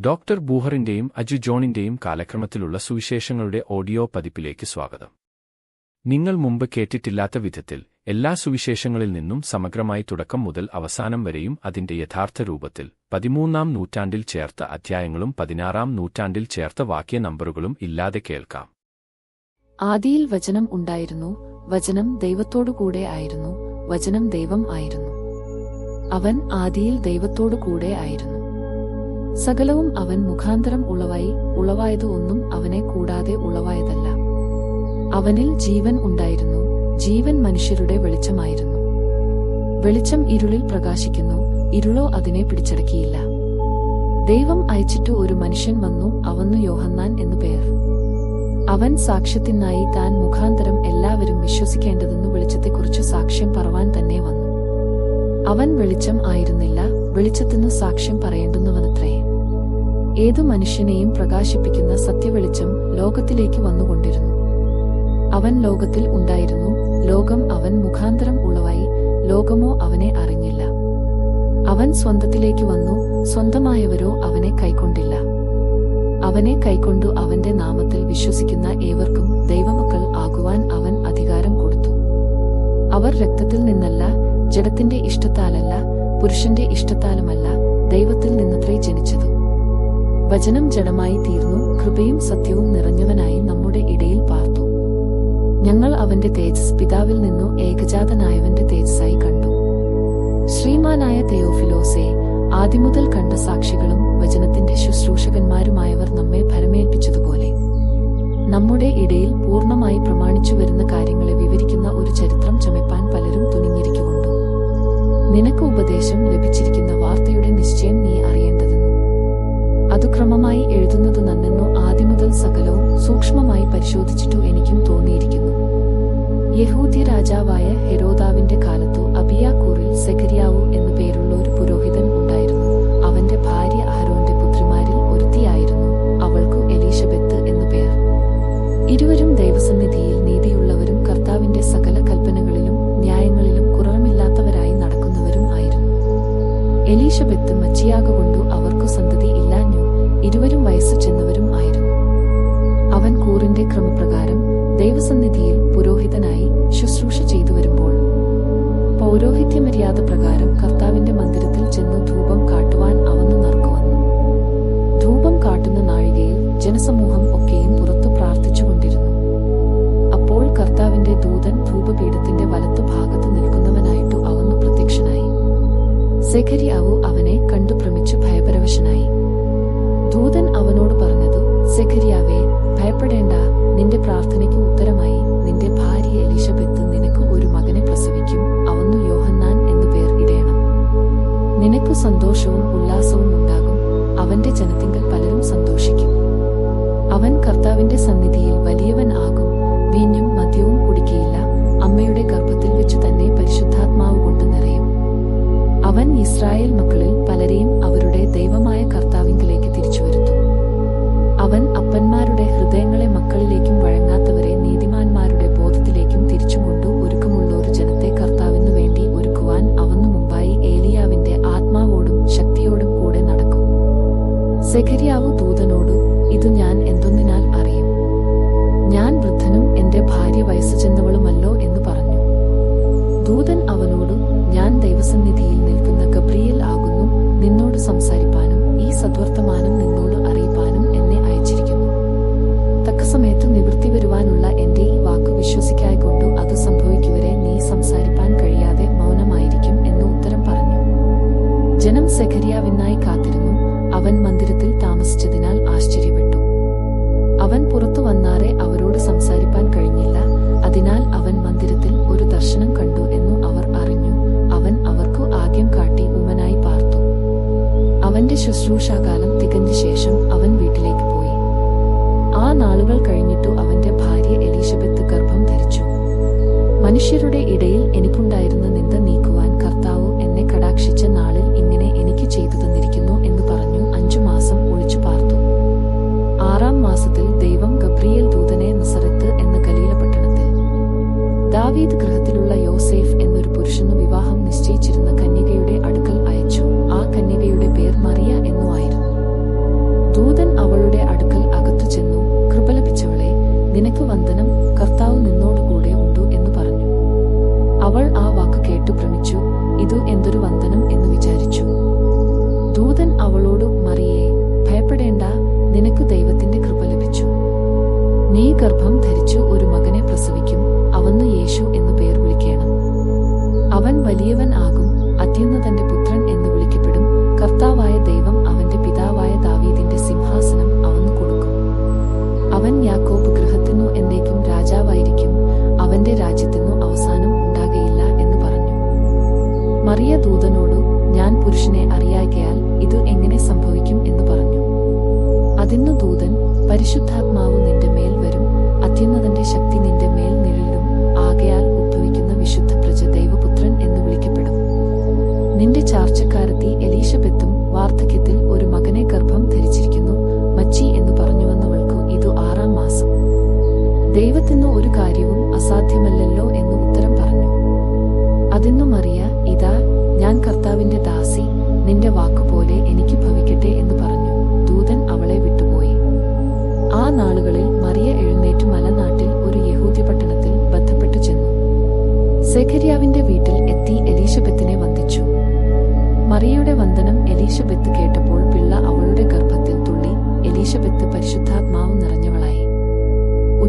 Doctor ബൂഹറിന്റെയും അജു ജോണിന്റെയും കാലക്രമത്തിലുള്ള സുവിശേഷങ്ങളുടെ ഓഡിയോ പതിപ്പിലേക്ക് സ്വാഗതം. നിങ്ങൾ മുമ്പ് കേട്ടിട്ടില്ലാത്ത വിധത്തിൽ എല്ലാ സുവിശേഷങ്ങളിൽ നിന്നും സമഗ്രമായി തുടക്കം മുതൽ അവസാനം വരെയും അതിന്റെ യഥാർത്ഥ രൂപത്തിൽ പതിമൂന്നാം നൂറ്റാണ്ടിൽ ചേർത്ത അധ്യായങ്ങളും പതിനാറാം നൂറ്റാണ്ടിൽ ചേർത്ത വാക്യ നമ്പറുകളും ഇല്ലാതെ കേൾക്കാം. ആദിയിൽ വചനം ഉണ്ടായിരുന്നു വചനം ദൈവത്തോടുകൂടെ ആയിരുന്നു വചനം ദൈവം ആയിരുന്നു. അവൻ ആദിയിൽ ദൈവത്തോടു കൂടെ ആയിരുന്നു. സകലവും അവൻ മുഖാന്തരം ഉളവായി ഉളവായത് ഒന്നും അവനെ കൂടാതെ ഉളവായതല്ല. അവനിൽ ജീവൻ ഉണ്ടായിരുന്നു ജീവൻ മനുഷ്യരുടെ വെളിച്ചമായിരുന്നു. വെളിച്ചം ഇരുളിൽ പ്രകാശിക്കുന്നു ഇരുളോ അതിനെ പിടിച്ചടക്കിയില്ല. ദൈവം അയച്ചിട്ടു ഒരു മനുഷ്യൻ വന്നു അവന്നു യോഹന്നാൻ എന്നു പേർ. അവൻ സാക്ഷ്യത്തിനായി താൻ മുഖാന്തരം എല്ലാവരും വിശ്വസിക്കേണ്ടതെന്നു വെളിച്ചത്തെക്കുറിച്ച് സാക്ഷ്യം പറവാൻ തന്നെ വന്നു. അവൻ വെളിച്ചം ആയിരുന്നില്ല വെളിച്ചത്തിനു സാക്ഷ്യം പറയേണ്ടുന്നവനത്രേ. ഏതു മനുഷ്യനെയും പ്രകാശിപ്പിക്കുന്ന സത്യവെളിച്ചം ലോകത്തിലേക്ക് വന്നുകൊണ്ടിരുന്നു. അവൻ ലോകത്തിൽ ഉണ്ടായിരുന്നു. ലോകം അവൻ മുഖാന്തരം ഉളവായി. ലോകമോ അവനെ അറിഞ്ഞില്ല. അവൻ സ്വന്തത്തിലേക്ക് വന്നു. സ്വന്തമായവരോ അവനെ കൈക്കൊണ്ടില്ല. അവനെ കൈക്കൊണ്ടു അവന്റെ നാമത്തിൽ വിശ്വസിക്കുന്ന ഏവർക്കും ദൈവമക്കൾ ആകുവാൻ അവൻ അധികാരം കൊടുത്തു. അവർ രക്തത്തിൽ നിന്നല്ല ജഡത്തിന്റെ ഇഷ്ടത്താലല്ല പുരുഷന്റെ ഇഷ്ടത്താലുമല്ല ദൈവത്തിൽ നിന്നത്രേ ജനിച്ചത്. വചനം ജഡമായി തീർന്നു കൃപയും സത്യവും നിറഞ്ഞവനായി നമ്മുടെ ഇടയിൽ പാർത്തു. ഞങ്ങൾ അവന്റെ തേജസ് പിതാവിൽ നിന്നു ഏകജാതനായവന്റെ തേജസ്സായി കണ്ടു. ശ്രീമാനായ തെയോഫിലോസെ ആദ്യമുതൽ കണ്ട സാക്ഷികളും വചനത്തിന്റെ ശുശ്രൂഷകന്മാരുമായവർ നമ്മെ ഭരമേൽപ്പിച്ചതുപോലെ. നമ്മുടെ ഇടയിൽ പൂർണമായി പ്രമാണിച്ചു വരുന്ന കാര്യങ്ങളെ വിവരിക്കുന്ന പരിശോധിച്ചിട്ടു എനിക്കും തോന്നിയിരിക്കുന്നു. യഹൂദ്യ രാജാവായ ഹെരോദാവിന്റെ കാലത്തു അബിയാക്കൂറിൽ ജനസമൂഹം ഒക്കെയും പുറത്തു പ്രാർത്ഥിച്ചുകൊണ്ടിരുന്നു. അപ്പോൾ കർത്താവിന്റെ ദൂതൻ ധൂപപീഠത്തിന്റെ വലത്തു ഭാഗത്ത് നിൽക്കുന്നവനായിട്ടു അവന്നു പ്രത്യക്ഷനായി. സെഖരിയാവു അവനെ കണ്ടു ഭ്രമിച്ചു ഭയപരവശനായി. ദൂതൻ അവനോട് പറഞ്ഞതു സെഖരിയാവേ ഭയപ്പെടേണ്ട. നിന്റെ പ്രാർത്ഥനയ്ക്ക് ഉത്തരമായി. നിന്റെ ഭാര്യ എലിശബെത്ത് നിനക്ക് ഒരു മകനെ പ്രസവിക്കും. അവന്നു യോഹന്നാൻ എന്നു പേർ ഇടയണം നിനക്ക് സന്തോഷവും ഉല്ലാസവും ഉണ്ടാകും. അവന്റെ ജനത്തിങ്കൽ സന്തോഷിക്കും അവൻ കർത്താവിന്റെ സന്നിധിയിൽ വലിയവൻ ആകും. വീഞ്ഞും മദ്യവും കുടിക്കയില്ല. അമ്മയുടെ ഗർഭത്തിൽ വെച്ച് തന്നെ പരിശുദ്ധാത്മാവ് കൊണ്ട് നിറയും. അവൻ ഇസ്രായേൽ മക്കളിൽ പലരെയും അവരുടെ ദൈവമായ കർത്താവിങ്കിലേക്ക് തിരിച്ചു വരുത്തും. അവൻ അപ്പന്മാരുടെ ഹൃദയങ്ങളെ മക്കളിലേക്കും വഴങ്ങാത്തവരെ നീതിമാന്മാരുടെ ബോധത്തിലേക്കും തിരിച്ചുകൊണ്ടു ഒരുക്കമുള്ള ഒരു ജനത്തെ കർത്താവിനു വേണ്ടി ഒരുക്കുവാൻ അവന്നു മുമ്പായി ഏലിയാവിന്റെ ആത്മാവോടും ശക്തിയോടും കൂടെ നടക്കും. സെഖരിയാവു ദൂതനോടു ഇതു ഞാൻ എന്തൊന്നിനാൽ അറിയും. ഞാൻ വൃദ്ധനും എന്റെ ഭാര്യ വയസ്സു ചെന്നവളുമല്ലോ എന്ന് പറഞ്ഞു. ദൂതൻ അവനോട് ഞാൻ ദൈവസന്നിധിയിൽ നിൽക്കുന്ന ഗബ്രിയേൽ ആകുന്നു നിന്നോട് സംസാരിപ്പാനും ഈ സദ്വർത്തമാനം നിന്നോട് അറിയിപ്പാനും എന്നെ അയച്ചിരിക്കുന്നു. തക്ക സമയത്ത് നിവൃത്തി വരുവാനുള്ള എന്റെ ഈ വാക്ക് വിശ്വസിക്കായിക്കൊണ്ടു അത് സംഭവിക്കുവരെ നീ സംസാരിപ്പാൻ കഴിയാതെ മൗനമായിരിക്കും എന്ന് ഉത്തരം പറഞ്ഞു. ജനം സെഖരിയാവിനായി കാത്തിരുന്നു. അവൻ മന്ദിരത്തിൽ താമസിച്ചതിനാൽ അവൻ പുറത്തു വന്നാറെ അവരോട് സംസാരിപ്പാൻ കഴിഞ്ഞില്ല. അതിനാൽ അവൻ മന്ദിരത്തിൽ ഒരു ദർശനം കണ്ടു എന്നു അവർ അറിഞ്ഞു. അവൻ അവർക്കു ആദ്യം കാട്ടി ഉമ്മനായി പാർത്തു. അവന്റെ ശുശ്രൂഷാകാലം ഗർഭം ധരിച്ചു ഒരു മകനെ പ്രസവിക്കും. അവന്ന് യേശു എന്നു പേർ വിളിക്കണം. അവൻ വലിയവൻ ആകും. അത്യുന്നതന്റെ പുത്രൻ എന്ന് വിളിക്കപ്പെടും. കർത്താവായ ദൈവം അവന്റെ പിതാവായ ദാവീദിന്റെ സിംഹാസനം അവന് കൊടുക്കും. അവൻ യാക്കോബ് ഗൃഹത്തിനു എന്നേക്കും രാജാവായിരിക്കും. അവന്റെ രാജ്യത്തിനു അവസാനം ഉണ്ടാകയില്ല എന്ന് പറഞ്ഞു. മറിയ ദൂതനോടു ഞാൻ പുരുഷനെ porque que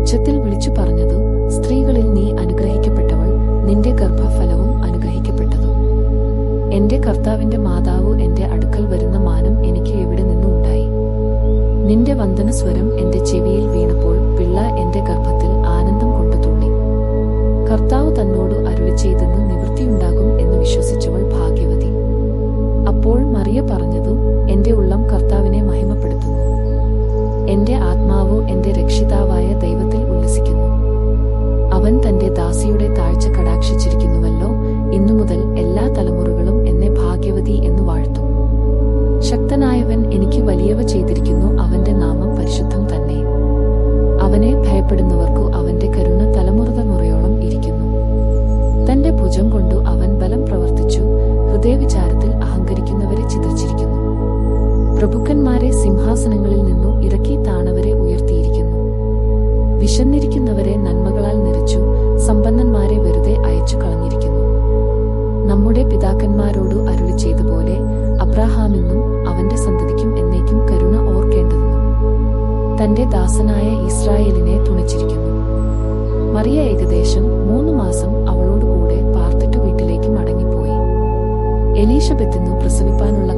ഉച്ചത്തിൽ വിളിച്ചു പറഞ്ഞതു സ്ത്രീകളിൽ നീ അനുഗ്രഹിക്കപ്പെട്ടവൾ നിന്റെ ഗർഭഫലവും അനുഗ്രഹിക്കപ്പെട്ടതു. എന്റെ കർത്താവിന്റെ മാതാവ് എന്റെ അടുക്കൽ വരുന്ന മാനം എനിക്ക് എവിടെ നിന്നും ഉണ്ടായി നിന്റെ വന്ദനസ്വരം എന്റെ ചെവിയിൽ വീണപ്പോൾ പിള്ള എന്റെ ഗർഭത്തിൽ ആനന്ദം കൊണ്ടു തുള്ളി. കർത്താവ് തന്നോട് അരുളി ചെയ്തെന്ന് നിവൃത്തിയുണ്ടാകും എന്ന് വിശ്വസിച്ചവൾ ഭാഗ്യവതി. അപ്പോൾ മറിയ പറഞ്ഞതു എന്റെ ഉള്ളം കർത്താവിനെ മഹിമപ്പെടുത്തുന്നു. എന്റെ ആത്മാവ് എന്റെ രക്ഷിതാവായ ദാസിയുടെ താഴ്ച കടാക്ഷിച്ചിരിക്കുന്നുവല്ലോ. ഇന്നു മുതൽ എല്ലാ തലമുറകളും എന്നെ ഭാഗ്യവതി എന്ന് വാഴ്ത്തും. ശക്തനായവൻ എനിക്ക് വലിയവ ചെയ്തിരിക്കുന്നു അവന്റെ നാമം പരിശുദ്ധം തന്നെ. അവനെ ഭയപ്പെടുന്നവർക്കു അവന്റെ കരുണ തലമുറ തലമുറയോളം ഇരിക്കുന്നു. തന്റെ ഭുജം കൊണ്ടു അവൻ ബലം പ്രവർത്തിച്ചു. ഹൃദയവിചാരത്തിൽ അഹങ്കരിക്കുന്നവരെ ചിതറിച്ചിരിക്കുന്നു പ്രഭുക്കന്മാരെ സിംഹാസനങ്ങളിൽ നിന്നു ഇറക്കി താണവരെ ഉയർത്തിയിരിക്കുന്നു. വിശന്നിരിക്കുന്നവരെ നന്മകളാൽ നിറച്ചു സമ്പന്നന്മാരെ വെറുതെ അയച്ചു കളഞ്ഞിരിക്കുന്നു. നമ്മുടെ പിതാക്കന്മാരോട് അരുളി ചെയ്തപോലെ അബ്രാഹാമെന്നും അവന്റെ സന്തതിക്കും എന്നേക്കും കരുണ ഓർക്കേണ്ടതെന്നും തന്റെ ദാസനായ ഇസ്രായേലിനെ തുണച്ചിരിക്കുന്നു. മറിയ ഏകദേശം മൂന്ന് മാസം അവളോടുകൂടെ പാർത്തിട്ട് വീട്ടിലേക്ക് മടങ്ങിപ്പോയി. എലീഷബെത്തിനു പ്രസവിപ്പാനുള്ള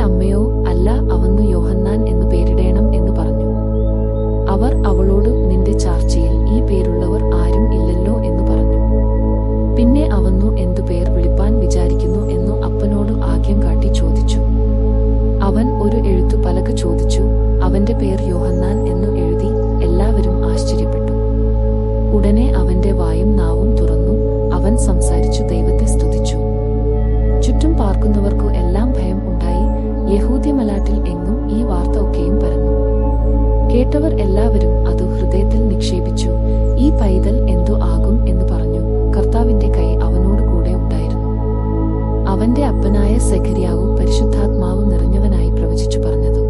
അമ്മയോ അല്ല കേട്ടവർ എല്ലാവരും അത് ഹൃദയത്തിൽ നിക്ഷേപിച്ചു. ഈ പൈതൽ എന്തോ ആകും എന്ന് പറഞ്ഞു. കർത്താവിന്റെ കൈ അവനോട് കൂടെ ഉണ്ടായിരുന്നു. അവന്റെ അപ്പനായ സെഖരിയാവു പരിശുദ്ധാത്മാവ് നിറഞ്ഞവനായി പ്രവചിച്ചു പറഞ്ഞത്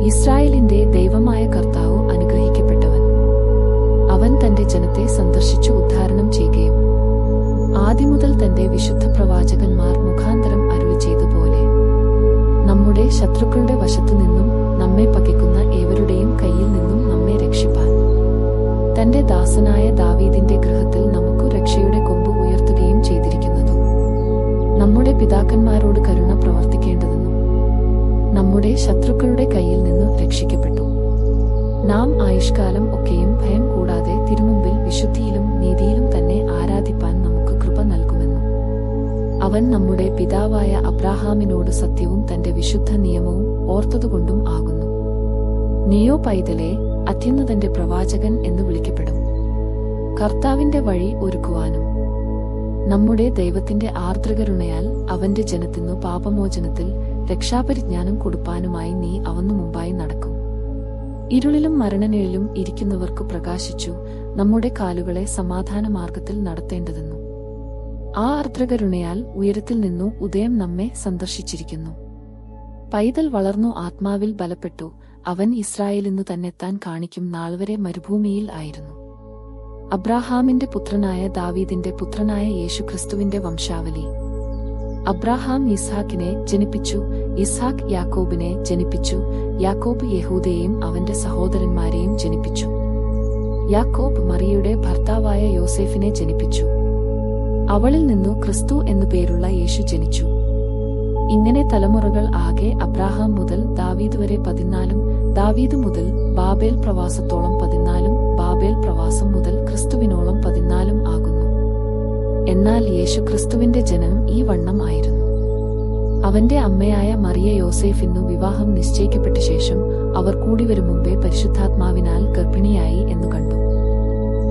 ഇസ്രായേലിന്റെ ദൈവമായ കർത്താവ് അനുഗ്രഹിക്കപ്പെട്ടവൻ. അവൻ തന്റെ ജനത്തെ സന്ദർശിച്ചു ഉദ്ധാരണം ചെയ്യുകയും ആദ്യമുതൽ തന്റെ വിശുദ്ധ പ്രവാചകന്മാർ മുഖാന്തരം അരുളി ചെയ്തപോലെ നമ്മുടെ ശത്രുക്കളുടെ വശത്തു നിന്നും നമ്മെ പകയ്ക്കുന്ന ഏവരുടെയും കയ്യിൽ നിന്നും നമ്മെ രക്ഷിപ്പാൻ. തന്റെ ദാസനായ ദാവീദിന്റെ ഗൃഹത്തിൽ നമുക്കു രക്ഷയുടെ കൊമ്പ് ഉയർത്തുകയും ചെയ്തിരിക്കുന്നതു. നമ്മുടെ പിതാക്കന്മാരോട് കരുണ പ്രവർത്തിക്കേണ്ടതെന്നും നമ്മുടെ ശത്രുക്കളുടെ കയ്യിൽ നിന്ന് രക്ഷിക്കപ്പെട്ടു. നാം ആയുഷ്കാലം ഒക്കെയും ഭയം കൂടാതെ തിരുമുമ്പിൽ വിശുദ്ധിയിലും നീതിയിലും അവൻ നമ്മുടെ പിതാവായ അബ്രാഹാമിനോട് സത്യവും തന്റെ വിശുദ്ധ നിയമവും ഓർത്തതുകൊണ്ടും ആകുന്നു. നിയോ പൈതലെ അത്യുന്നതന്റെ പ്രവാചകൻ എന്ന് വിളിക്കപ്പെടും. കർത്താവിന്റെ വഴി ഒരുക്കുവാനും നമ്മുടെ ദൈവത്തിന്റെ ആർദ്രകരുണയാൽ അവന്റെ ജനത്തിനു പാപമോചനത്തിൽ രക്ഷാപരിജ്ഞാനം കൊടുപ്പാനുമായി നീ അവന്നു മുമ്പായി നടക്കും. ഇരുളിലും മരണനിഴലും ഇരിക്കുന്നവർക്കു പ്രകാശിച്ചു നമ്മുടെ കാലുകളെ സമാധാന മാർഗത്തിൽ നടത്തേണ്ടതെന്നു. ആ ആർദ്രകരുണയാൽ ഉയരത്തിൽ നിന്നു ഉദയം നമ്മെ സന്ദർശിച്ചിരിക്കുന്നു. പൈതൽ വളർന്നു ആത്മാവിൽ ബലപ്പെട്ടു. അവൻ ഇസ്രായേലിന്നു തന്നെത്താൻ കാണിക്കും നാൾവരെ മരുഭൂമിയിൽ ആയിരുന്നു. അബ്രാഹാമിന്റെ പുത്രനായ ദാവീദിന്റെ പുത്രനായ യേശുക്രിസ്തുവിന്റെ വംശാവലി. അബ്രാഹാം ഇസ്ഹാക്കിനെ ജനിപ്പിച്ചു ഇസ്ഹാക്ക് യാക്കോബിനെ ജനിപ്പിച്ചു യാക്കോബ് യഹൂദയെയും അവന്റെ സഹോദരന്മാരെയും ജനിപ്പിച്ചു. യാക്കോബ് മറിയുടെ ഭർത്താവായ യോസേഫിനെ ജനിപ്പിച്ചു. അവളിൽ നിന്നു ക്രിസ്തു എന്നു പേരുള്ള യേശു ജനിച്ചു. ഇങ്ങനെ തലമുറകൾ ആകെ അബ്രാഹാം മുതൽ ദാവീദ് വരെ പതിനാലും ദാവീദ് മുതൽ ബാബേൽ പ്രവാസത്തോളം പതിനാലും ബാബേൽ പ്രവാസം മുതൽ ക്രിസ്തുവിനോളം പതിനാലും ആകുന്നു. എന്നാൽ യേശു ക്രിസ്തുവിന്റെ ജനനം ഈ വണ്ണം ആയിരുന്നു. അവന്റെ അമ്മയായ മറിയ യോസേഫിന്നു വിവാഹം നിശ്ചയിക്കപ്പെട്ട ശേഷം അവർ കൂടി വരും മുമ്പേ പരിശുദ്ധാത്മാവിനാൽ ഗർഭിണിയായി എന്നു കണ്ടു.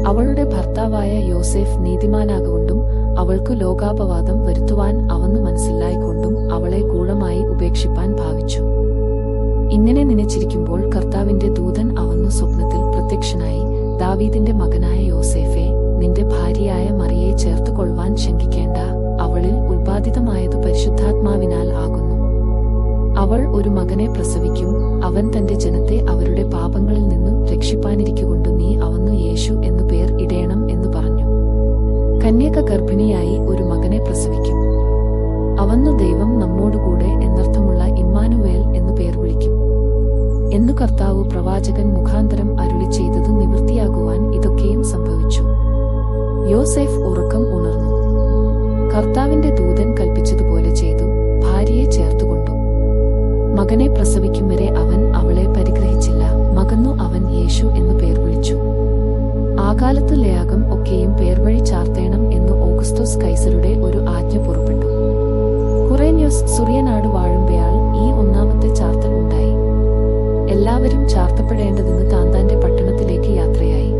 അവളുടെ ഭർത്താവായ യോസേഫ് നീതിമാനാകൊണ്ടും അവൾക്കു ലോകാപവാദം വരുത്തുവാൻ അവന്നു മനസ്സില്ലായിക്കൊണ്ടും അവളെ ഗൂഢമായി ഉപേക്ഷിപ്പാൻ ഭാവിച്ചു. ഇങ്ങനെ നനച്ചിരിക്കുമ്പോൾ കർത്താവിന്റെ ദൂതൻ അവന്നു സ്വപ്നത്തിൽ പ്രത്യക്ഷനായി ദാവീദിന്റെ മകനായ യോസേഫെ നിന്റെ ഭാര്യയായ മറിയെ ചേർത്ത് കൊള്ളുവാൻ ശങ്കിക്കേണ്ട അവളിൽ ഉൽപാദിതമായതു പരിശുദ്ധാത്മാവിനാൽ ആകുന്നു. അവൾ ഒരു മകനെ പ്രസവിക്കും അവൻ തന്റെ ജനത്തെ അവരുടെ പാപങ്ങളിൽ നിന്നും രക്ഷിപ്പാനിരിക്കുകൊണ്ടു നീ അവന്നു യേശു എന്നു പേർ ഇടയണം എന്ന് പറഞ്ഞു. കന്യക ഗർഭിണിയായി ഒരു മകനെ പ്രസവിക്കും. അവന്നു ദൈവം നമ്മോടുകൂടെ എന്നർത്ഥമുള്ള ഇമ്മാനുവേൽ എന്നു പേർ വിളിക്കും. എന്നു കർത്താവ് പ്രവാചകൻ മുഖാന്തരം അരുളി ചെയ്തത് നിവൃത്തിയാകുവാൻ ഇതൊക്കെയും സംഭവിച്ചു. യോസെഫ് ഉറക്കം ഉണർന്നു. കർത്താവിന്റെ ദൂതൻ കൽപ്പിച്ചതുപോലെ ചെയ്തു ഭാര്യയെ ചേർത്തുകൊണ്ടു. മകനെ പ്രസവിക്കും വരെ അവൻ അവളെ പരിഗ്രഹിച്ചില്ല. മകന്നു അവൻ യേശു എന്നു പേർ വിളിച്ചു. ആ കാലത്ത് ലയാകം ഒക്കെയും പേർവഴി ചാർത്തേണം എന്ന് ഓഗസ്തോസ് കൈസറുടെ ഒരു ആജ്ഞ പുറപ്പെട്ടു. കുറേന്യോസ് സുറിയനാട് വാഴുമ്പയാൾ ഈ ഒന്നാമത്തെ ചാർത്തൽ ഉണ്ടായി. എല്ലാവരും ചാർത്തപ്പെടേണ്ടതെന്ന് താന്താന്റെ പട്ടണത്തിലേക്ക് യാത്രയായി.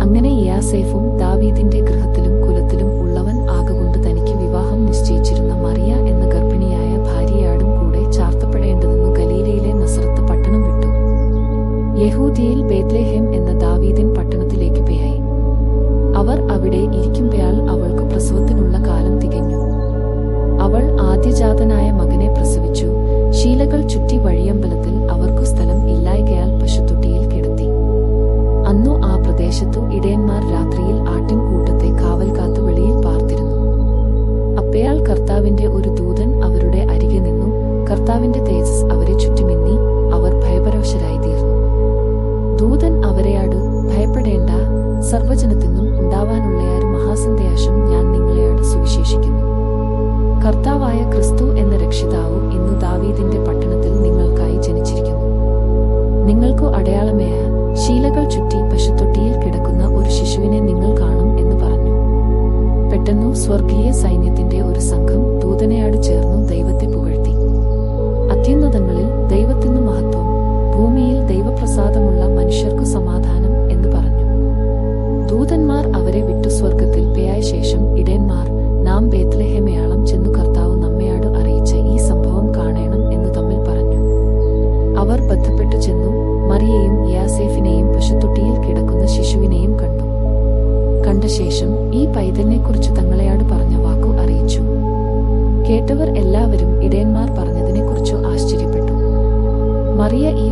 അങ്ങനെ ഇയാസേഫും ദാവീദിന്റെ ഗൃഹത്തിലും കുലത്തിലും ഉള്ളവൻ ആകൊണ്ട് തനിക്ക് വിവാഹം നിശ്ചയിച്ചിരുന്ന മറിയ എന്ന ഗർഭിണിയായ ഭാര്യയാടും കൂടെ ചാർത്തപ്പെടേണ്ടതെന്നു ഗലീലയിലെ നസറത്ത് പട്ടണം വിട്ടു. യഹൂദിയയിൽ ബേത്ലേഹേം എന്ന അവിടെ ഇരിക്കുമ്പയാൾ അവൾക്ക് പ്രസവത്തിനുള്ള കാലം തികഞ്ഞു. അവൾ ആദ്യജാതനായ മകനെ പ്രസവിച്ചു. ശീലകൾ ചുറ്റി വഴിയമ്പലത്തിൽ അവർക്കു സ്ഥലം ഇല്ലായകയാൽ പശുത്തൊട്ടിയിൽ കിടത്തി. അന്നു ആ പ്രദേശത്തു ഇടയന്മാർ രാത്രിയിൽ ആട്ടിൻകൂട്ടത്തെ കാവൽ കാത്തു വെളിയിൽ പാർത്തിരുന്നു. അപ്പയാൾ കർത്താവിന്റെ ഒരു ദൂതൻ അവരുടെ അരികെ നിന്നു കർത്താവിന്റെ തേജസ്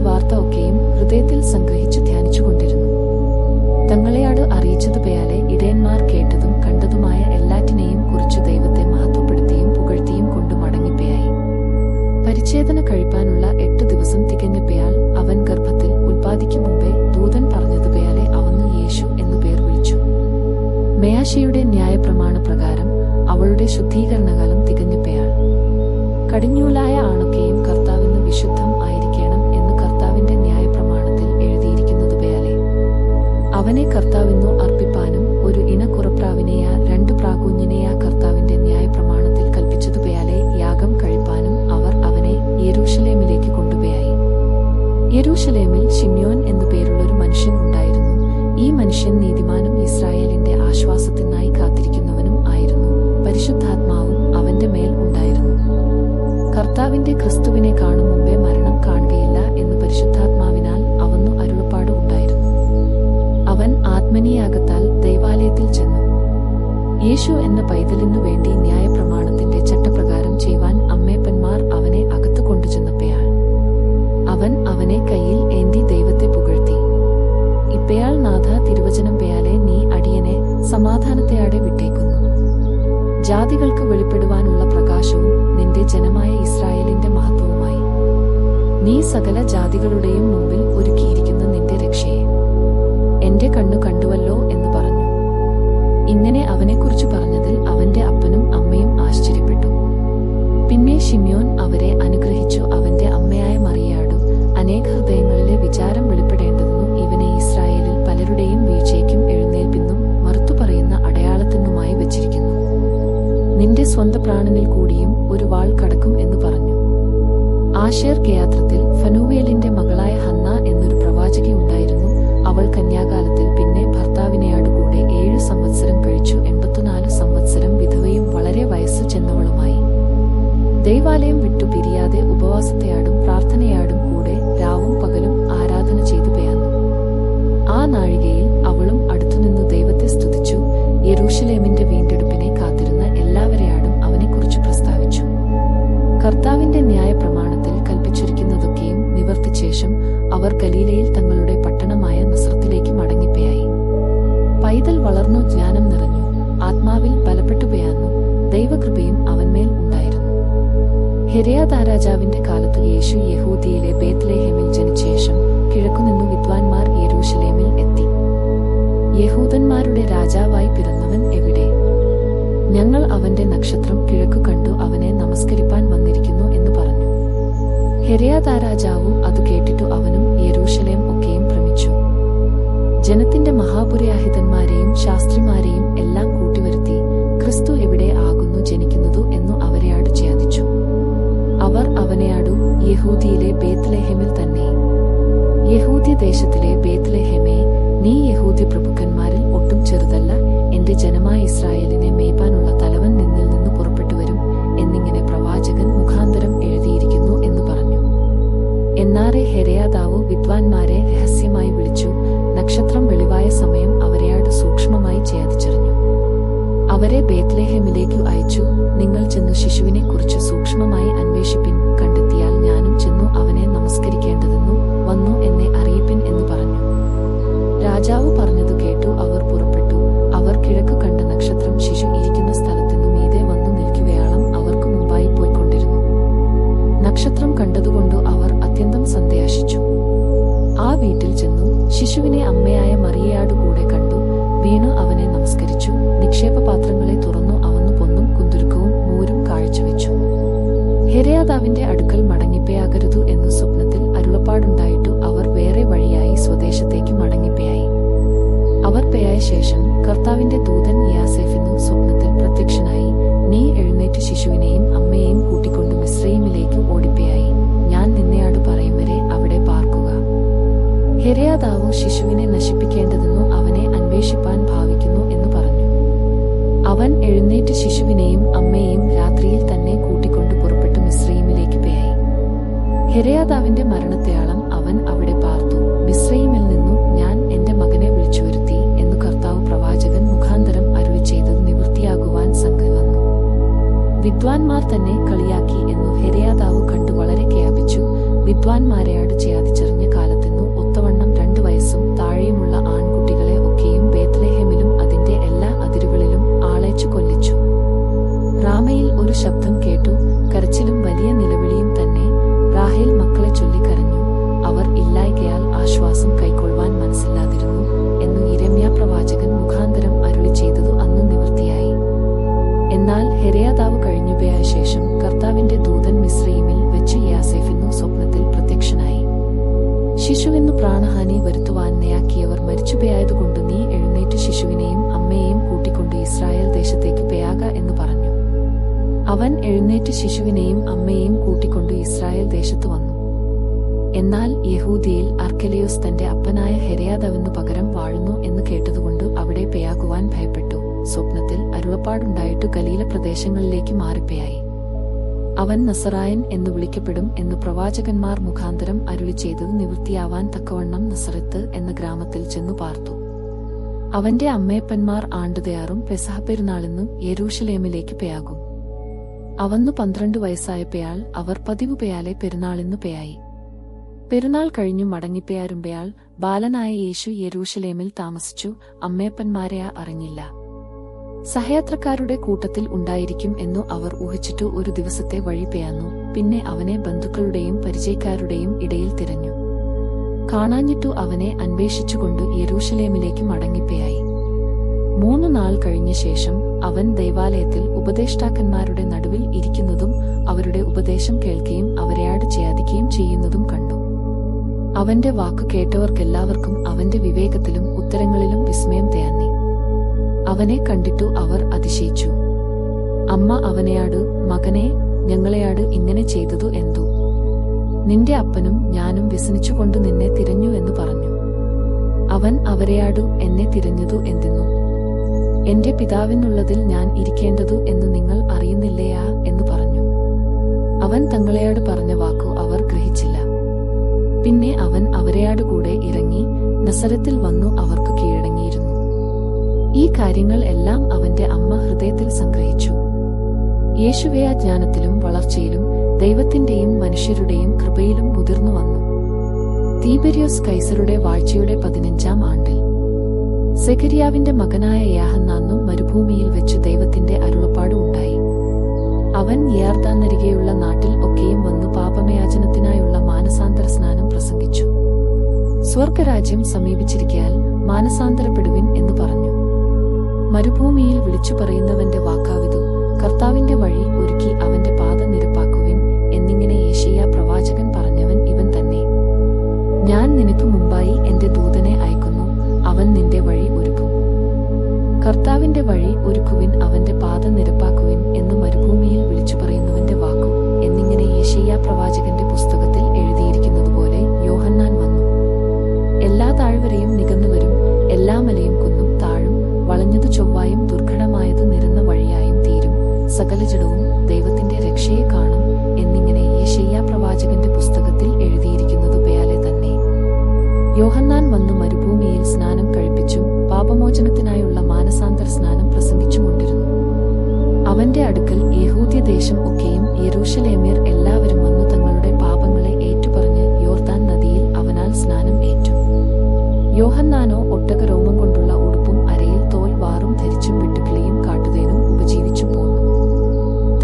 വാർത്ത ഒക്കെയും ഹൃദയത്തിൽ സംഗ്രഹിച്ചു ധ്യാനിച്ചുകൊണ്ടിരുന്നു. തങ്ങളെയാട് അറിയിച്ചതുപയാലെ ഇടയന്മാർ കേട്ടതും കണ്ടതുമായ എല്ലാറ്റിനെയും കുറിച്ച് ദൈവത്തെ മഹത്വപ്പെടുത്തിയും പുകഴ്ത്തിയും കൊണ്ടു മടങ്ങിപ്പയായി പരിച്ഛേദന കഴിപ്പാനുള്ള എട്ട് ദിവസം തികഞ്ഞപ്പയാൽ അവൻ ഗർഭത്തിൽ ഉൽപ്പാദിക്കും മുമ്പേ ദൂതൻ പറഞ്ഞതുപയാലെ അവന്ന് യേശു എന്നു പേർ വിളിച്ചു. മേയാശയുടെ ന്യായപ്രമാണ പ്രകാരം അവളുടെ ശുദ്ധീകരണകാലം തികഞ്ഞപ്പയാൾ കടിഞ്ഞൂല യേശു സ്വന്ത പ്രാണനിൽ കൂടിയും ഒരു വാൾ കടക്കും എന്ന് പറഞ്ഞു. ആഷേർ ഗയാത്രത്തിൽ ഫനൂവേലിന്റെ മകളായ ഹന്ന എന്നൊരു പ്രവാചകി ഉണ്ടായിരുന്നു. അവൾ കന്യാകാലത്തിൽ പിന്നെ ഭർത്താവിനെയാടുകൂടെ ഏഴ് സംവത്സരം കഴിച്ചു എൺപത്തിനാല് സംവത്സരം വിധവയും വളരെ വയസ്സു ചെന്നവളുമായി. ദൈവാലയം വിട്ടു പിരിയാതെ ഉപവാസത്തെയാടും പ്രാർത്ഥനയാടും കൂടെ രാവും പകലും ആരാധന ചെയ്തു പേയാന്നു. ആ നാഴികയിൽ അവളും അടുത്തുനിന്നു ദൈവത്തെ സ്തുതിച്ചു. യെരൂഷലേമിന്റെ വീണ്ടെടുപ്പിനെ ഗലീലയിൽ തങ്ങളുടെ പട്ടണമായ നസ്രത്തിലേക്ക് മടങ്ങിപ്പയായി. പൈതൽ വളർന്നു ജ്ഞാനം നിറഞ്ഞു. ആത്മാവിൽ ബലപ്പെട്ടുപയാന്നു ദൈവകൃപയും അവന്മേൽ ഉണ്ടായിരുന്നു. ഹെരയാദാരാജാവിന്റെ കാലത്ത് യേശു യഹൂദിയിലെ ബേത്ലേഹേമിൽ ജനിച്ചശേഷം കിഴക്കുനിന്നു വിദ്വാൻമാർ യെരൂഷലേമിൽ എത്തി. യഹൂദന്മാരുടെ രാജാവായി പിറന്നവൻ എവിടെ? ഞങ്ങൾ അവന്റെ നക്ഷത്രം കിഴക്കു കണ്ടു അവനെ നമസ്കരിപ്പാൻ വന്നിരിക്കുന്നു എന്ന് പറഞ്ഞു. ഹെരയാദാരാജാവും അത് കേട്ടിട്ടു അവനും യെരൂശലേം ഒക്കെയും ഭ്രമിച്ചു. ജനത്തിന്റെ മഹാപുരയാഹിതന്മാരെയും ശാസ്ത്രിമാരെയും എല്ലാം കൂട്ടിവരുത്തി ക്രിസ്തു എവിടെ ആകുന്നു ജനിക്കുന്നതു എന്നു അവരെയാട് ചാദിച്ചു അവർ അവനെയാടു യഹൂദിയിലെ ബേത്ലഹേമിൽ തന്നെ. യഹൂദ്യ ദേശത്തിലെ ബേത്ലഹേമേ നീ യഹൂദി പ്രഭുക്കന്മാരിൽ ഒട്ടും ചെറുതല്ല. എന്റെ ജനമായ ഇസ്രായേലിനെ മേയ്പാനുള്ള തലവൻ നിന്നിൽ നിന്ന് എന്നാറെ ഹെരയാദാവു വിദ്വാൻമാരെ രഹസ്യമായി വിളിച്ചു. നക്ഷത്രം വെളിവായ സമയം അവരെയാട് സൂക്ഷ്മമായി ഛേദിച്ചറിഞ്ഞു. അവരെ ബേത്ലേഹമിലേക്കു അയച്ചു. നിങ്ങൾ ചെന്നു ശിശുവിനെ കുറിച്ച് ശിശുവിനെയും അമ്മയെയും രാത്രിയിൽ തന്നെ കൂട്ടിക്കൊണ്ട് പുറപ്പെട്ടു മിശ്രയിമിലേക്ക് പേയായി ഹെരയാദാവിന്റെ മരണത്തെയാളം അവൻ അവിടെ പാർത്തു. മിശ്രയിമിൽ നിന്നും ഞാൻ എന്റെ മകനെ വിളിച്ചു വരുത്തി എന്നു കർത്താവ് പ്രവാചകൻ മുഖാന്തരം അരുളി ചെയ്തത് നിവൃത്തിയാകുവാൻ സംഘം വന്നു. വിദ്വാൻമാർ തന്നെ കളിയാക്കി എന്നു ഹെരയാദാവ് കണ്ടു വളരെ കേപിച്ചു വിദ്വാൻമാരെയാട് ചെയ്യാതിച്ചറിഞ്ഞ മരിച്ചുപോയായതുകൊണ്ട് നീ എഴുന്നേറ്റ് ശിശുവിനെയും അമ്മയെയും കൂട്ടിക്കൊണ്ട് ഇസ്രായേൽ ദേശത്തേക്ക് പെയാക എന്ന് പറഞ്ഞു. അവൻ എഴുന്നേറ്റ് ശിശുവിനെയും അമ്മയെയും കൂട്ടിക്കൊണ്ട് ഇസ്രായേൽ ദേശത്ത് വന്നു. എന്നാൽ യഹൂദിയിൽ അർക്കലിയോസ് തന്റെ അപ്പനായ ഹെരയാദവനു പകരം വാഴുന്നു എന്ന് കേട്ടതുകൊണ്ട് അവിടെ പെയാകുവാൻ ഭയപ്പെട്ടു. സ്വപ്നത്തിൽ അരുളപ്പാടുണ്ടായിട്ടു ഗലീല പ്രദേശങ്ങളിലേക്ക് മാറിപ്പയായി. അവൻ നസറായൻ എന്ന് വിളിക്കപ്പെടും എന്ന് പ്രവാചകന്മാർ മുഖാന്തരം അരുളി ചെയ്തത് നിവൃത്തിയാവാൻ തക്കവണ്ണം നസറത്ത് എന്ന ഗ്രാമത്തിൽ ചെന്നു പാർത്തു. അവന്റെ അമ്മയപ്പന്മാർ ആണ്ടുതയാറും പെസഹ പെരുന്നാളെന്നും യെരൂഷലേമിലേക്ക് പേയാകും. അവന്നു പന്ത്രണ്ട് വയസ്സായപ്പയാൾ അവർ പതിവ് പെയാലെ പെരുന്നാളെന്നു പെയായി. പെരുന്നാൾ കഴിഞ്ഞു മടങ്ങിപ്പേയാരുമ്പയാൾ ബാലനായ യേശു യെരൂഷലേമിൽ താമസിച്ചു അമ്മയപ്പന്മാരെ അറിഞ്ഞില്ല. സഹയാത്രക്കാരുടെ കൂട്ടത്തിൽ ഉണ്ടായിരിക്കും എന്നു അവർ ഊഹിച്ചിട്ടു ഒരു ദിവസത്തെ വഴി പെയാന്നു. പിന്നെ അവനെ ബന്ധുക്കളുടെയും പരിചയക്കാരുടെയും ഇടയിൽ തിരഞ്ഞു. കാണാഞ്ഞിട്ടു അവനെ അന്വേഷിച്ചുകൊണ്ട് യെരൂഷലേമിലേക്ക് മടങ്ങിപ്പയായി മൂന്നു നാൾ കഴിഞ്ഞ ശേഷം അവൻ ദൈവാലയത്തിൽ ഉപദേഷ്ടാക്കന്മാരുടെ നടുവിൽ ഇരിക്കുന്നതും അവരുടെ ഉപദേശം കേൾക്കുകയും അവരെയാട് ചെയ്യാതിക്കുകയും ചെയ്യുന്നതും കണ്ടു. അവന്റെ വാക്കു കേട്ടവർക്കെല്ലാവർക്കും അവന്റെ വിവേകത്തിലും ഉത്തരങ്ങളിലും വിസ്മയം തേന്നി അവനെ കണ്ടിട്ടു അവർ അതിശയിച്ചു. അമ്മ അവനെയാട് മകനെ ഞങ്ങളെയാട് ഇങ്ങനെ ചെയ്തതു എന്തു? നിന്റെ അപ്പനും ഞാനും വ്യസനിച്ചുകൊണ്ട് നിന്നെ തിരഞ്ഞു എന്ന് പറഞ്ഞു. അവൻ അവരെയാടു എന്നെ തിരഞ്ഞതു എന്തെന്നു? എന്റെ പിതാവിനുള്ളതിൽ ഞാൻ ഇരിക്കേണ്ടതു എന്ന് നിങ്ങൾ അറിയുന്നില്ലയാ എന്ന് പറഞ്ഞു. അവൻ തങ്ങളെയാട് പറഞ്ഞ വാക്കു അവർ ഗ്രഹിച്ചില്ല. പിന്നെ അവൻ അവരെയാട് കൂടെ ഇറങ്ങി നസരത്തിൽ വന്നു അവർക്ക് കീഴടങ്ങിയിരുന്നു. ഈ കാര്യങ്ങൾ എല്ലാം അവന്റെ അമ്മ ഹൃദയത്തിൽ സംഗ്രഹിച്ചു. യേശുവയ ജ്ഞാനത്തിലും വളർച്ചയിലും ദൈവത്തിന്റെയും മനുഷ്യരുടെയും കൃപയിലും മുതിർന്നു വന്നു. തീബരിയോസ് കൈസറുടെ വാഴ്ചയുടെ പതിനഞ്ചാം ആണ്ടിൽ. സെഖരിയാവിന്റെ മകനായ യാഹന്നാന്നും മരുഭൂമിയിൽ വെച്ച് ദൈവത്തിന്റെ അരുളപ്പാട് ഉണ്ടായി. അവൻ യാർദാന്നരികെയുള്ള നാട്ടിൽ ഒക്കെയും വന്ന് പാപമയാചനത്തിനായുള്ള മാനസാന്തര സ്നാനം പ്രസംഗിച്ചു. സ്വർഗരാജ്യം സമീപിച്ചിരിക്കയാൽ മാനസാന്തരപ്പെടുവിൻ എന്ന് പറഞ്ഞു. മരുഭൂമിയിൽ വിളിച്ചു പറയുന്നവന്റെ വാക്കാവിതു. കർത്താവിന്റെ വഴി ഒരുക്കി അവന്റെ പാത നിരപ്പാക്കുവിൻ എന്നിങ്ങനെ യേശയ്യ പ്രവാചകൻ പറഞ്ഞവൻ ഇവൻ തന്നെ. ഞാൻ നിനക്ക് മുമ്പായി എന്റെ ദൂതനെ അയക്കുന്നു അവൻ നിന്റെ വഴി ഒരുക്കും. കർത്താവിന്റെ വഴി ഒരുക്കുവിൻ അവന്റെ പാത നിരപ്പാക്കുവിൻ എന്ന് മരുഭൂമിയിൽ വിളിച്ചു പറയുന്നവന്റെ വാക്കു എന്നിങ്ങനെ യേശയ്യ പ്രവാചകന്റെ പുസ്തകത്തിൽ എഴുതിയിരിക്കുന്നതുപോലെ യോഹന്നാൻ വന്നു. എല്ലാ താഴ്വരയും നികന്നുവരും എല്ലാ മലയും വളഞ്ഞതു ചൊവ്വായും ദുർഘടമായത് നിരന്ന വഴിയായും തീരും. സകല ജഡവും ദൈവത്തിന്റെ രക്ഷയെ കാണും എന്നിങ്ങനെ യേശയ്യ പ്രവാചകന്റെ പുസ്തകത്തിൽ എഴുതിയിരിക്കുന്നത് പയാലെ തന്നെ. യോഹന്നാൻ വന്നു മരുഭൂമിയിൽ സ്നാനം കഴിപ്പിച്ചും പാപമോചനത്തിനായുള്ള മാനസാന്തര സ്നാനം പ്രസംഗിച്ചുകൊണ്ടിരുന്നു. അവന്റെ അടുക്കൽ യഹൂദ്യ ദേശം ഒക്കെയും യെരൂശലേമ്യർ എല്ലാവരും വന്നു തങ്ങളുടെ പാപങ്ങളെ ഏറ്റുപറഞ്ഞ് യോർദാൻ നദിയിൽ അവനാൽ സ്നാനം ഏറ്റു. യോഹന്നാനോ ഒട്ടകരോമം കൊണ്ടുള്ള ധരിച്ചും വെട്ടുക്കിളിയും കാട്ടുതേനും ഉപജീവിച്ചു പോന്നു.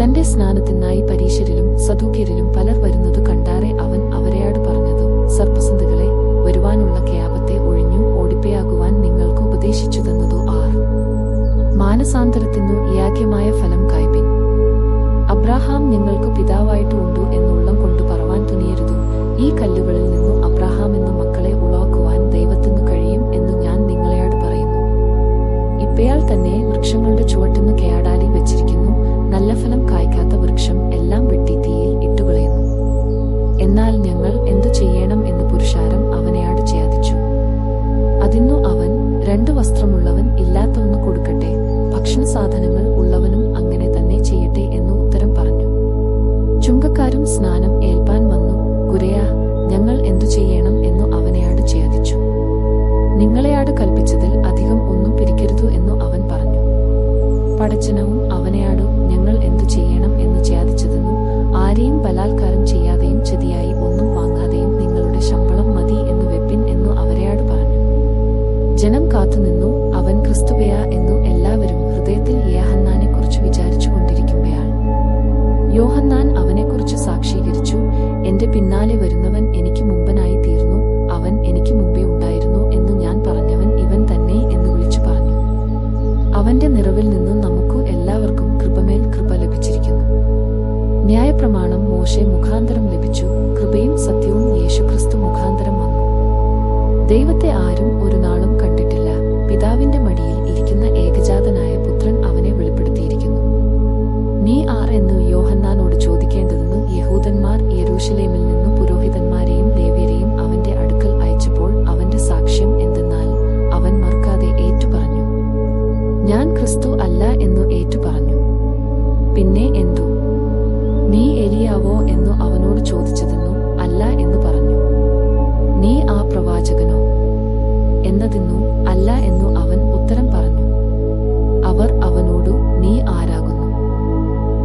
തന്റെ സ്നാനത്തിനായി പരീശരിലും സദൂക്യരിലും പലർ വരുന്നത് കണ്ടാറെ അവൻ അവരെയാട് പറഞ്ഞത് സർപ്പസന്ധകളെ വരുവാനുള്ള ക്യാപത്തെ ഒഴിഞ്ഞു ഓടിപ്പയാകുവാൻ നിങ്ങൾക്ക് ഉപദേശിച്ചു തന്നതു ആർ. മാനസാന്തരത്തിനു യാഗ്യമായ ഫലം കായ്പിൻ. അബ്രാഹാം നിങ്ങൾക്ക് പിതാവായിട്ടുണ്ടു എന്നുള്ളം കൊണ്ടു പറവാൻ തുനിയരുതു. ഈ കല്ലുകളിൽ നിന്നു പിന്നാലെ വരുന്നവൻ എനിക്ക് മുമ്പനായി തീർന്നു അവൻ എനിക്ക് മുമ്പേ ഉണ്ടായിരുന്നു എന്ന് ഞാൻ പറഞ്ഞവൻ ഇവൻ തന്നെ എന്ന് വിളിച്ചു പറഞ്ഞു. അവന്റെ നിറവിൽ നിന്നും നമുക്കു എല്ലാവർക്കും കൃപമേൽ കൃപ ലഭിച്ചിരിക്കുന്നു. ന്യായപ്രമാണം മോശെ മുഖാന്തരം ലഭിച്ചു കൃപയും സത്യവും യേശുക്രിസ്തു മുഖാന്തരം വന്നു. ദൈവത്തെ ആരും ഒരു നാളും കണ്ടിട്ടില്ല. പിതാവിന്റെ മടിയിൽ ഇരിക്കുന്ന ഏകജാതനായ പുത്രൻ അവനെ വെളിപ്പെടുത്തിയിരിക്കുന്നു. നീ ആർ എന്ന് യോഹന്നാനോട് ചോദിക്കേണ്ടതെന്ന് യഹൂദന്മാർ യെരൂശലേമിൽ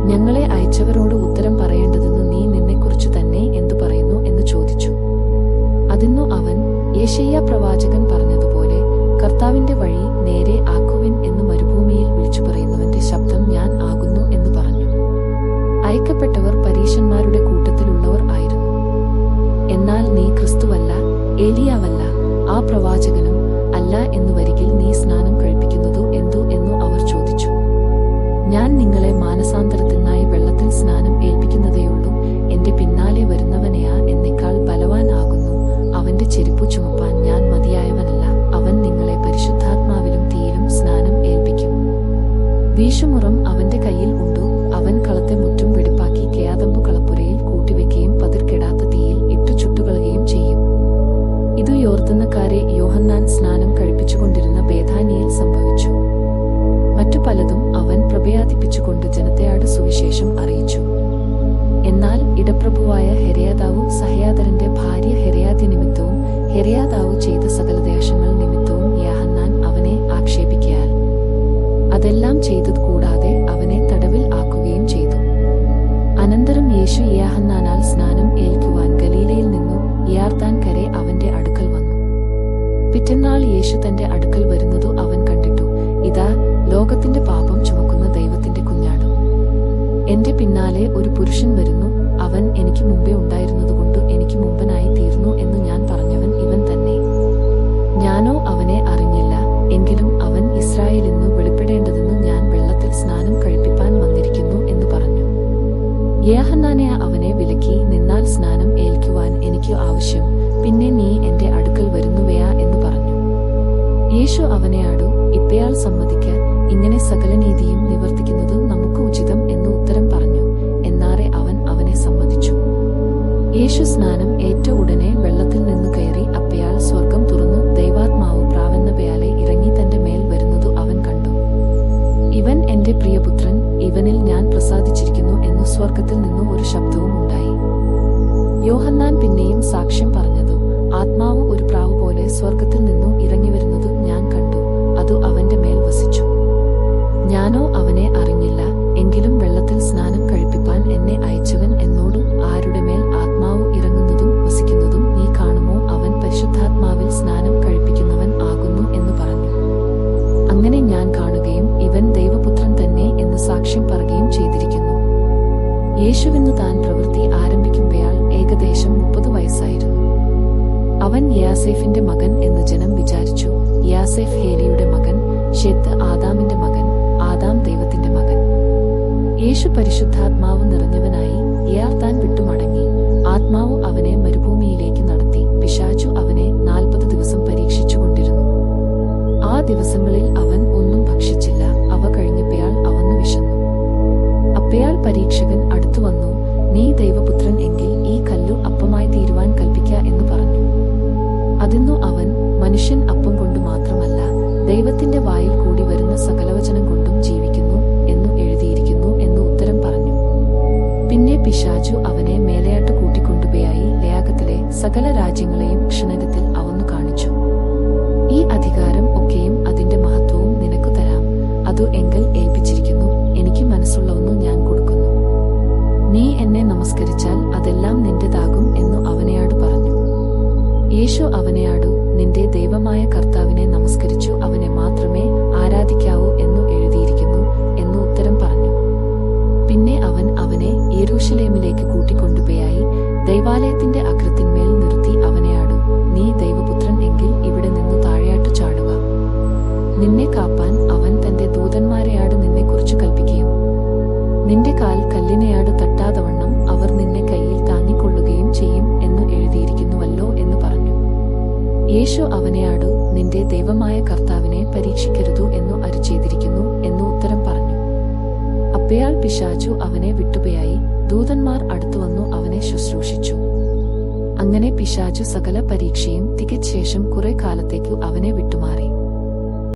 ഞങ്ങളെ അയച്ചവരോട് ഉത്തരം പറയേണ്ടതെന്ന് നീ നിന്നെക്കുറിച്ച് തന്നെ എന്തു പറയുന്നു എന്ന് ചോദിച്ചു. അതിന്നു അവൻ യേശയ്യ പ്രവാചകൻ പറഞ്ഞതുപോലെ കർത്താവിന്റെ വഴി നേരെ ആക്കുവിൻ എന്ന് മരുഭൂമിയിൽ വിളിച്ചു പറയുന്നവന്റെ ശബ്ദം ഞാൻ ആകുന്നു എന്ന് പറഞ്ഞു. അയക്കപ്പെട്ടവർ പരീശന്മാരുടെ കൂട്ടത്തിലുള്ളവർ ആയിരുന്നു. എന്നാൽ നീ ക്രിസ്തുവല്ല ഏലിയാവല്ല ആ പ്രവാചകനും അല്ല എന്ന് വരികിൽ നീ സ്നാനം കഴിപ്പിക്കുന്നതു എന്തു എന്നു അവർ ചോദിച്ചു. ഞാൻ നിങ്ങളെ മാനസാന്തരത്തിൽ ചെരുപ്പു ചുമപ്പാൻ ഞാൻ മതിയായവനല്ല. അവൻ നിങ്ങളെ പരിശുദ്ധാത്മാവിലും തീയിലും സ്നാനം ഏൽപ്പിക്കും. വീശുമുറം നിമിത്തവും ചെയ്ത സകലദേശങ്ങൾ നിമിത്തവും യാഹന്നാൻ അവനെ ആക്ഷേപിക്കയാൽ. അതെല്ലാം ചെയ്തത് കൂടാതെ അവനെ തടവിൽ ആക്കുകയും ചെയ്തു. അനന്തരം യേശു യാഹന്നാനാൽ സ്നാനം ഏൽക്കുവാൻ ഗലീലയിൽ നിന്നു യാർത്താൻ കരെ അവന്റെ അടുക്കൽ വന്നു. പിറ്റന്നാൾ യേശു തന്റെ അടുക്കൽ വരുന്നതു അവൻ കണ്ടിട്ടു. ഇതാ ലോകത്തിന്റെ പാപം ചുമക്കുന്ന ദൈവത്തിന്റെ കുഞ്ഞാട്. എന്റെ പിന്നാലെ ഒരു പുരുഷൻ വരുന്നു. അവൻ എനിക്ക് മുമ്പേ ഉണ്ടായിരുന്നതുകൊണ്ട് എനിക്ക് മുമ്പനായി തീർന്നു എന്ന് ഞാൻ യേശു അവനെയാടു ഇപ്പയാൾ സമ്മതിക്കാൻ ഇങ്ങനെ സകല നീതിയും നിവർത്തിക്കുന്നത് നമുക്ക് ഉചിതം എന്ന് ഉത്തരം പറഞ്ഞു. എന്നാറെ അവൻ അവനെ സമ്മതിച്ചു. യേശു സ്നാനം ഏറ്റ ഉടനെ വെള്ളത്തിൽ നിന്ന് കയറി അപ്പയാൾ സ്വർഗം തുറന്നു ദൈവാത്മാവ് പ്രാവെന്നപയാലെ ഇറങ്ങി തന്റെ മേൽ വരുന്നതു അവൻ കണ്ടു. ഇവൻ എന്റെ പ്രിയപുത്രൻ ഇവനിൽ ഞാൻ പ്രസാദിച്ചിരിക്കുന്നു എന്നു സ്വർഗത്തിൽ നിന്നും ഒരു ശബ്ദവും ഉണ്ടായി. യോഹന്നാൻ പിന്നെയും സാക്ഷ്യം പറഞ്ഞതു ആത്മാവ് ഒരു പ്രാവ് പോലെ സ്വർഗത്തിൽ നിന്നു ഇറങ്ങി വരുന്നത് ഞാൻ കണ്ടു. അതു അവന്റെ മേൽ വസിച്ചു. ഞാനോ അവനെ അറിഞ്ഞില്ല. എങ്കിലും വെള്ളത്തിൽ സ്നാനം കഴിപ്പിപ്പാൻ എന്നെ അയച്ചവൻ എന്നോടും ആരുടെ മേൽ ആത്മാവ് ഇറങ്ങുന്നതും വസിക്കുന്നതും നീ കാണുമോ? അവൻ പരിശുദ്ധാത്മാവിൽ സ്നാനം കഴിപ്പിക്കുന്നവൻ ആകുന്നു എന്ന് പറഞ്ഞു. അങ്ങനെ ഞാൻ കാണുകയും ഇവൻ ദൈവപുത്രൻ തന്നെ എന്ന് സാക്ഷ്യം പറയുകയും ചെയ്തിരിക്കുന്നു. യേശുവിന്നു യാസേഫിന്റെ മകൻ എന്ന് ജനം വിചാരിച്ചു. യാസേഫ് ഹേലിയുടെ മകൻ ഷെത്ത് ആദാമിന്റെ മകൻ ആദാം ദൈവത്തിന്റെ മകൻ. യേശു പരിശുദ്ധാത്മാവ് നിറഞ്ഞവനായി ഇയാൾ താൻ വിട്ടുമടങ്ങി. ആത്മാവ് അവനെ മരുഭൂമിയിലേക്ക് നടത്തി. പിശാചു അവനെ നാൽപ്പത് ദിവസം പരീക്ഷിച്ചുകൊണ്ടിരുന്നു. ആ ദിവസങ്ങളിൽ അവൻ ഒന്നും ഭക്ഷിച്ചില്ല. അവ കഴിഞ്ഞപ്പയാൾ അവന്ന് വിശന്നു. അപ്പയാൾ പരീക്ഷകൻ അടുത്തു വന്നു നീ ദൈവപുത്രൻ എങ്കിൽ മനുഷ്യൻ അപ്പം കൊണ്ട് മാത്രമല്ല ദൈവത്തിന്റെ വായിൽ കൂടി വരുന്ന സകലവചനം കൊണ്ടും ജീവിക്കുന്നു എന്നു എഴുതിയിരിക്കുന്നു എന്ന് ഉത്തരം പറഞ്ഞു. പിന്നെ പിശാചു അവനെ മേലയാട്ട് കൂട്ടിക്കൊണ്ടുപോയായി ലയാഗത്തിലെ സകല രാജ്യങ്ങളെയും ക്ഷണരത്തിൽ അവന്നു കാണിച്ചു. ഈ അധികാരം ഒക്കെയും അതിന്റെ മഹത്വവും നിനക്കു തരാം. അതു എങ്കിൽ ഏൽപ്പിച്ചിരിക്കുന്നു. എനിക്ക് മനസ്സുള്ളവന്നു ഞാൻ കൊടുക്കുന്നു. നീ എന്നെ നമസ്കരിച്ചാൽ അതെല്ലാം നിന്റെതാകും എന്നു അവനെയാട് പറഞ്ഞു. യേശു അവനെയാടു നിന്റെ ദൈവമായ കർത്താവിനെ പിശാചു അവനെ വിട്ടുപയായി. ദൂതന്മാർ അടുത്തുവന്നു അവനെ ശുശ്രൂഷിച്ചു. അങ്ങനെ പിശാചു സകല പരീക്ഷയും തികച്ചശേഷം കുറെ കാലത്തേക്കു അവനെ വിട്ടുമാറി.